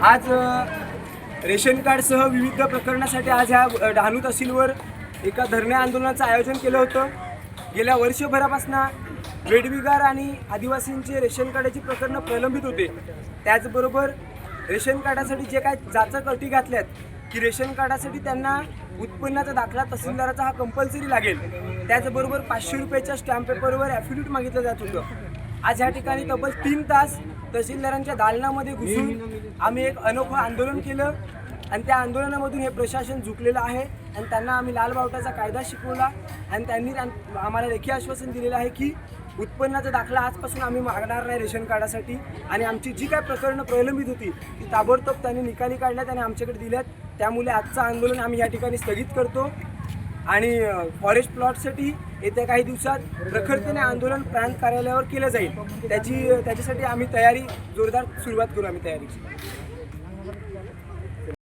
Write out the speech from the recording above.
आज रेशन कार्डसह विविध प्रकरणासाठी आज ह्या डहाणू तहसीलवर एका धरणे आंदोलनाचं आयोजन केलं होतं. गेल्या वर्षभरापासून वेडविगार आणि आदिवासींचे रेशन कार्डाची प्रकरणं प्रलंबित होते. त्याचबरोबर रेशन कार्डासाठी जे काय जाचक अटी घातल्यात की रेशन कार्डासाठी त्यांना उत्पन्नाचा दाखला तहसीलदाराचा हा कंपल्सरी लागेल. त्याचबरोबर पाचशे रुपयाच्या स्टॅम्प पेपरवर ॲफिडेविट मागितलं जात होतं. आज या ठिकाणी तब्बल तीन तास तहसीलदारांच्या दालनामध्ये घुसून आम्ही एक अनोखं आंदोलन केलं. आणि त्या आंदोलनामधून हे प्रशासन झुकलेलं आहे. आणि त्यांना आम्ही लाल बावटाचा कायदा शिकवला. आणि त्यांनी आम्हाला लेखी आश्वासन दिलेलं आहे की उत्पन्नाचा दाखला आजपासून आम्ही मागणार नाही रेशन कार्डासाठी. आणि आमची जी काय प्रकरणं प्रलंबित होती ती ताबडतोब त्यांनी निकाली काढल्यात आणि आमच्याकडे दिल्यात. त्यामुळे आजचं आंदोलन आम्ही या ठिकाणी स्थगित करतो. आणि फॉरेस्ट प्लॉटसाठी येत्या काही दिवसात प्रखरतेने आंदोलन प्रांत कार्यालयावर केलं जाईल. त्याची त्याच्यासाठी आम्ही तयारी जोरदार सुरुवात करू आम्ही तयारीची.